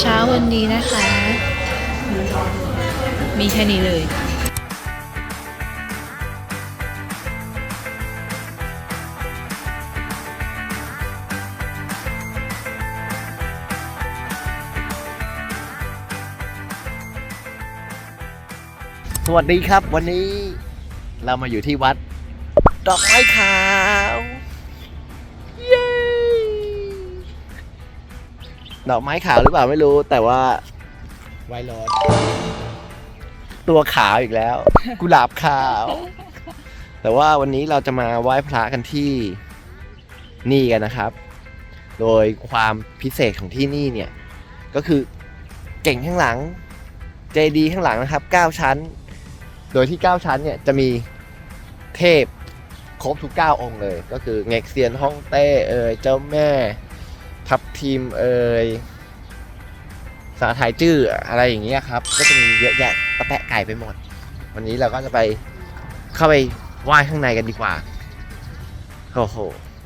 เช้าวันนี้นะคะ มีแค่นี้เลยสวัสดีครับวันนี้เรามาอยู่ที่วัด ดอกไม้ขาว ดอกไม้ขาวหรือเปล่าไม่รู้แต่ว่าไวโรสตัวขาวอีกแล้ว กุหลาบขาว แต่ว่าวันนี้เราจะมาไหว้พระกันที่นี่กันนะครับ โดยความพิเศษของที่นี่เนี่ย ก็คือเก่งข้างหลังเจดีข้างหลังนะครับ 9 ชั้น โดยที่ 9 ชั้นเนี่ยจะมีเทพครบทุก 9 องค์เลย ก็คือเง็กเซียนฮ่องเต้เอ่ยเจ้าแม่ ทับทีมเอ่ยสาไทยจื้ออะไรอย่างเงี้ยครับ ก็จะมีเยอะแยะตะแปะไก่ไปหมด วันนี้เราก็จะไปเข้าไปไหว้ข้างในกันดีกว่าโอ้โห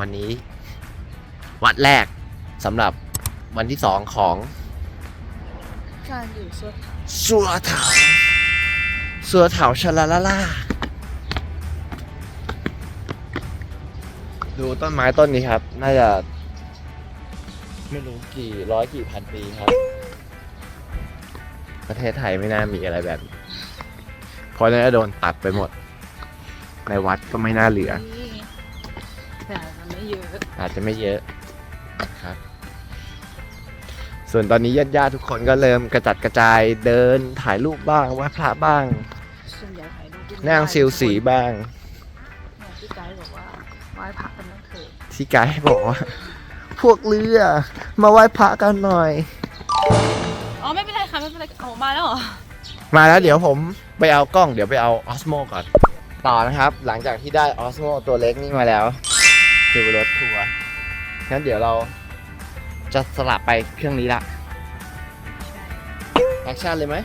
วันนี้ วัดแรกสำหรับวันที่สองของการอยู่สวดสัวเถาสัวเถาชลาลาล่าดูต้นไม้ต้นนี้ครับ น่าจะ ไม่รู้กี่ร้อยกี่พันปีครับ ประเทศไทยไม่น่ามีอะไรแบบนี้เพราะน่าจะโดนตัดไปหมด ในวัดก็ไม่น่าเหลือแต่มันไม่เยอะอาจจะไม่เยอะครับ ส่วนตอนนี้ญาติญาติๆทุกคนก็เริ่มกระจัดกระจายเดินถ่ายรูปบ้างไหว้พระบ้าง ส่วนใหญ่ถ่ายรูปที่นั่งซิลสีบ้างเนี่ยพี่ไกด์บอกว่าไหว้พระกันต้องเถิดที่ไกด์บอกว่า พวกเรือมาไหว้พระกันหน่อย อ๋อไม่เป็นไรค่ะไม่เป็นไรโอ้มาแล้วเหรอ มาแล้วเดี๋ยวผมไปเอากล้องเดี๋ยวไปเอาออสโมก่อน ต่อนะครับ หลังจากที่ได้ออสโมตัวเล็กนี่มาแล้วคือบนรถทัวร์งั้นเดี๋ยวเราจะสลับไปเครื่องนี้ละแอคชั่นเลยไหม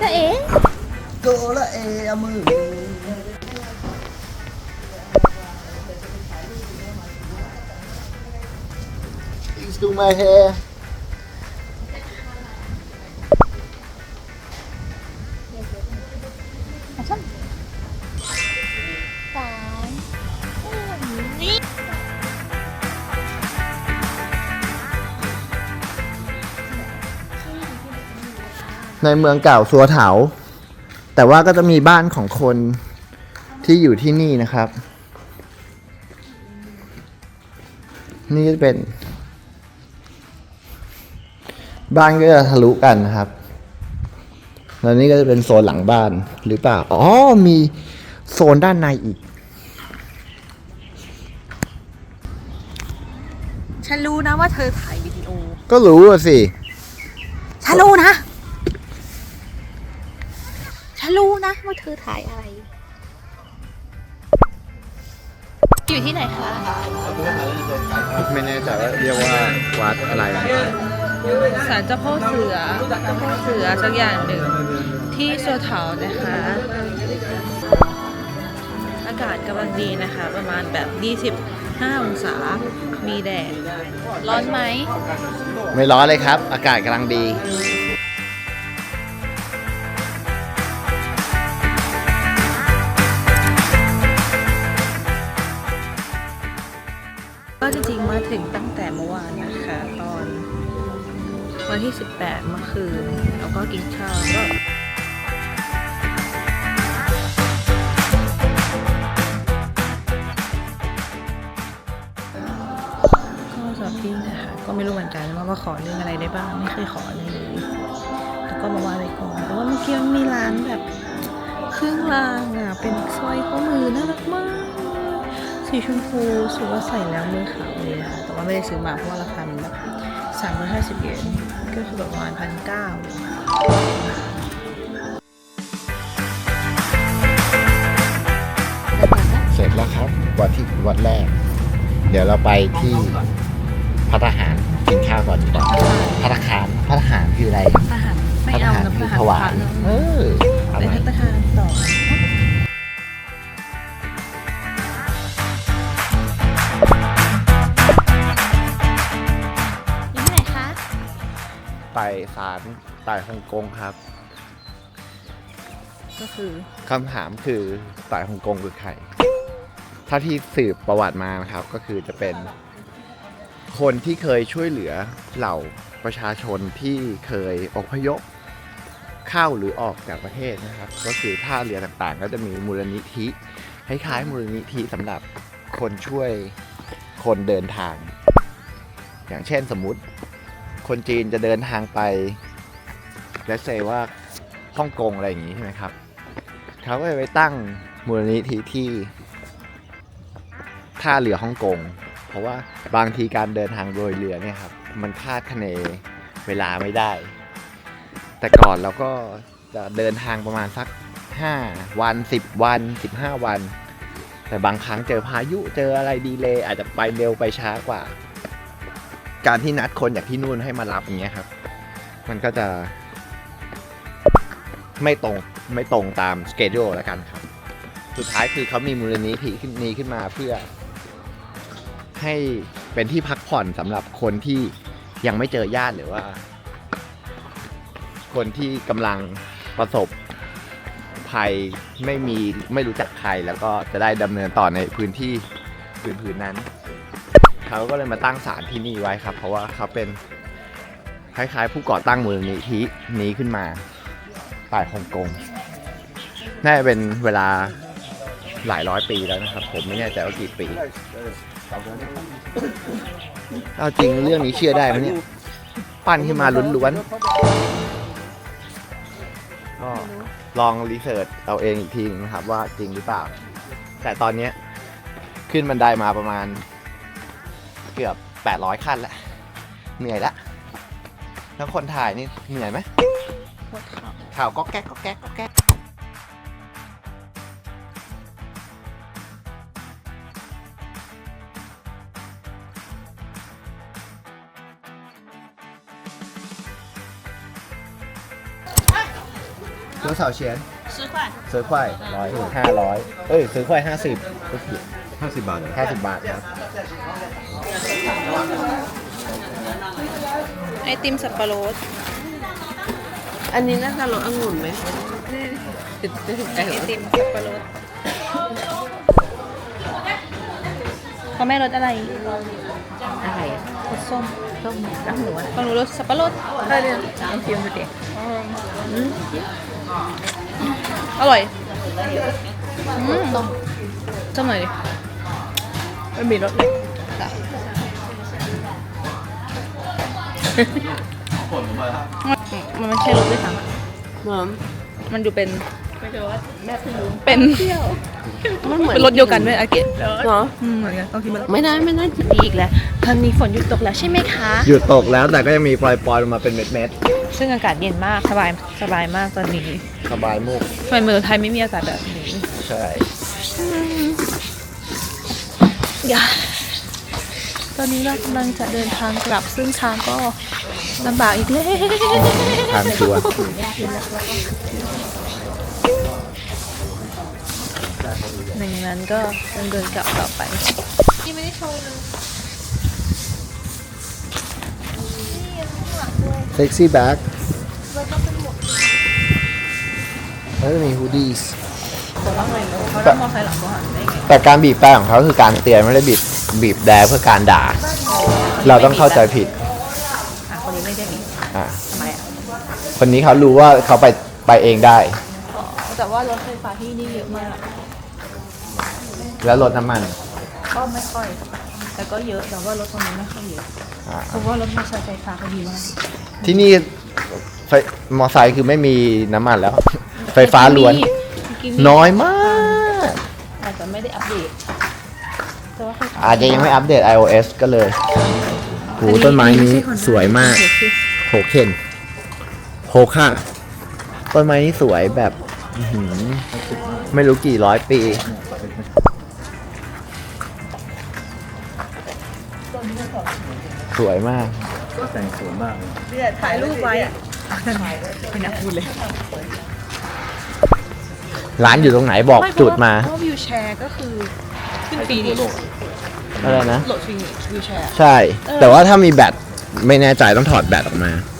จะเอ๋โกละเออมือ Please do my hair ในเมืองเก่าสัวเถา แต่ว่าก็จะมีบ้านของคนที่อยู่ที่นี่นะครับ นี่ก็จะเป็น บ้านก็จะทะลุกันนะครับ แล้วนี่ก็จะเป็นโซนหลังบ้านหรือเปล่า อ๋อ มีโซนด้านในอีก ฉันรู้นะว่าเธอถ่ายวิดีโอ ก็รู้อะสิ ฉันรู้นะฉัน รู้นะว่าเธอถ่ายอะไร อยู่ที่ไหนคะ ไม่แน่ใจว่าเรียกว่าวัดอะไรศาลเจ้าพ่อเสือเจ้าพ่อเสือสักอย่างหนึ่งที่โซเถานะคะ อากาศกำลังดีนะคะ ประมาณแบบ 25 องศา มีแดด ร้อนไหม ไม่ร้อนเลยครับ อากาศกำลังดี เมื่อวานนะคะตอนวันที่ 18 เมื่อคืน แล้วก็กินข้าวก็ก็สำหรับพี่นะคะก็ไม่รู้เหมือนกันว่าว่าขอเรื่องอะไรได้บ้างไม่เคยขอเลยแล้วก็มาว่าไว้ก่อนแต่ว่าเมื่อกี้มันมีร้านแบบเครื่องรางอะเป็นสร้อยข้อมือน่ารักมาก สีชมพูรู้สึกว่าใส่แล้วมือขาวเลยนะคะแต่ว่าไม่ได้ซื้อมาเพราะว่าราคามันแบบสามร้อยห้าสิบเยนก็คือแบบประมาณพันเก้าเสร็จแล้วครับวัดที่วัดแรก เดี๋ยวเราไปที่พัตตาหารกินข้าวก่อนดีกว่าพัตตาคารพัตตาหารคืออะไรอาหารไม่เอาน้ำที่ตาลถวายพระเออเอาเป็นไหมพัตตาคารต่อ ไปศาลไต่ฮ่องกงครับก็คือคำถามคือไต่ฮ่องกงคือใครถ้าที่สืบประวัติมานะครับ ก็คือจะเป็น คนที่เคยช่วยเหลือเหล่าประชาชนที่เคยอพยพเข้าหรือออกจากประเทศนะครับ ก็คือท่าเรือต่างๆ ก็จะมีมูลนิธิคล้ายๆมูลนิธิสำหรับคนช่วยคนเดินทาง อย่างเช่นสมมุติ คนจีนจะเดินทางไปและเซว่าฮ่องกงอะไรอย่างนี้ใช่ไหมครับ เขาก็ไปตั้งมูลนิธิที่ท่าเรือฮ่องกง เพราะว่าบางทีการเดินทางโดยเรือเนี่ยครับ มันคาดคะเนเวลาไม่ได้ แต่ก่อนเราก็จะเดินทางประมาณสัก 5 วัน 10 วัน 15 วัน แต่บางครั้งเจอพายุเจออะไรดีเลยอาจจะไปเร็วไปช้ากว่า การที่นัดคนจากที่นู่นให้มารับอย่างเงี้ยครับ มันก็จะ ไม่ตรงไม่ตรงตามสเกจ l e แล้วกันครับ สุดท้ายคือเขามีมูลนิธิขึ้นนี้ขึ้นมาเพื่อ ให้เป็นที่พักผ่อนสำหรับคนที่ยังไม่เจอญาติหรือว่า คนที่กำลังประสบภัยไม่มีไม่รู้จักใครแล้วก็จะได้ดำเนินต่อในพื้นที่พื้นพื้นนั้น เขาก็เลยมาตั้งศาลที่นี่ไว้ครับ เพราะว่าเขาเป็นคล้ายๆ ผู้ก่อตั้งมูลนิธินี้ขึ้นมาป่ายฮ่องกงน่าจะเป็นเวลาหลายร้อยปีแล้วนะครับ ผมไม่แน่ใจว่ากี่ปีเอาจริงเรื่องนี้เชื่อได้ไหมเนี่ยปั้นขึ้นมาล้วนๆก็ลองรีเสิร์ชเอาเองอีกทีนึงนะครับว่าจริงหรือเปล่า แต่ตอนนี้ขึ้นบันไดมาประมาณ เกือบ 800 ขั้นแล้ว เหนื่อยละแล้วคนถ่ายนี่เหนื่อยไหม โคตรเขา ข่าวก็แก๊กก็แก๊กก็แก๊ก多少钱？十块。十块，ร้อยห้าร้อยเอ้ยซื้อควายห้าสิบก็ผิด ห้าสิบบาทเหรอ ห้าสิบบาทครับ ไอติมสับปะรด อันนี้น่าจะรสองุ่นไหมติดติดใจไอติมสับปะรดพ่อแม่รสอะไร อะไรอะรสส้มต้มน้ำหนูอะของหนูรสสับปะรดได้เลยลองชิมดูดิอร่อยอืมส้มส้มหน่อยดิมันมีรสเลย มันไม่ใช่รสด้วยซ้ำอะเหมือนมันดูเป็นไม่รู้ว่าแม่เพิ่งรู้เป็นมันเหมือนเป็นรสเดียวกันด้วยอาเกะเหรออืมเหมือนกันต้องคิดมันไม่ได้ไม่ได้จะดีอีกแล้วตอนนี้ฝนหยุดตกแล้วใช่ไหมคะหยุดตกแล้วแต่ก็ยังมีปล่อยๆลงมาเป็นเม็ดซึ่งอากาศเย็นมากสบายสบายมากตอนนี้ๆสบายมุกทำไมเมืองไทยไม่มีอากาศแบบนี้ใช่อย่า ตอนนี้เรากำลังจะเดินทางกลับซึ่งทางก็ลำบากอีกแล้วทางชัวร์หนึ่งนั้นก็ต้องเดินกลับต่อไปที่ไม่ได้โชว์เลยเซ็กซี่แบ็คแล้วก็มีฮูดี้เขาต้องเลยเขาต้องมองใครหลังเขาหันได้ไงแต่การบีบแปรของเขาคือการเตือนไม่ได้บีบ บีบแดเพื่อการด่า เราต้องเข้าใจผิด อะคนนี้ไม่ได้มีอ่าทำไมอะคนนี้เขารู้ว่าเขาไปไปเองได้ อ๋อแต่ว่ารถไฟฟ้าที่นี่เยอะมากแล้วรถน้ำมันก็ไม่ค่อย แต่ก็เยอะแต่ว่ารถตรงนี้ไม่ค่อยเยอะอ่าเพราะว่ารถมอเตอร์ไซค์ไฟฟ้าก็ดีมากที่นี่ไฟมอไซค์คือไม่มีน้ำมันแล้ว ไฟฟ้าล้วนเมื่อกี้มีน้อยมาก อาจจะไม่ได้อัปเดตแต่ว่าไฟฟ้ อาจจะยังไม่อัปเดต iOS ก็เลยโหต้นไม้นี้สวยมากโฮเคนโฮค่าต้นไม้นี้สวยแบบอื้อหือไม่รู้กี่ร้อยปี สวยมากก็แต่งสวยมากเลยถ่ายรูปไว้ไม่น่าพูดเลย ร้านอยู่ตรงไหนบอกจุดมาเพราะว่าวิวแชร์ก็คือ ขึ้นฟรีนี่อะไรนะ โหลดฟรีนี่วิวแชร์ ใช่แต่ว่าถ้ามีแบตไม่แน่ใจต้องถอดแบตออกมาอ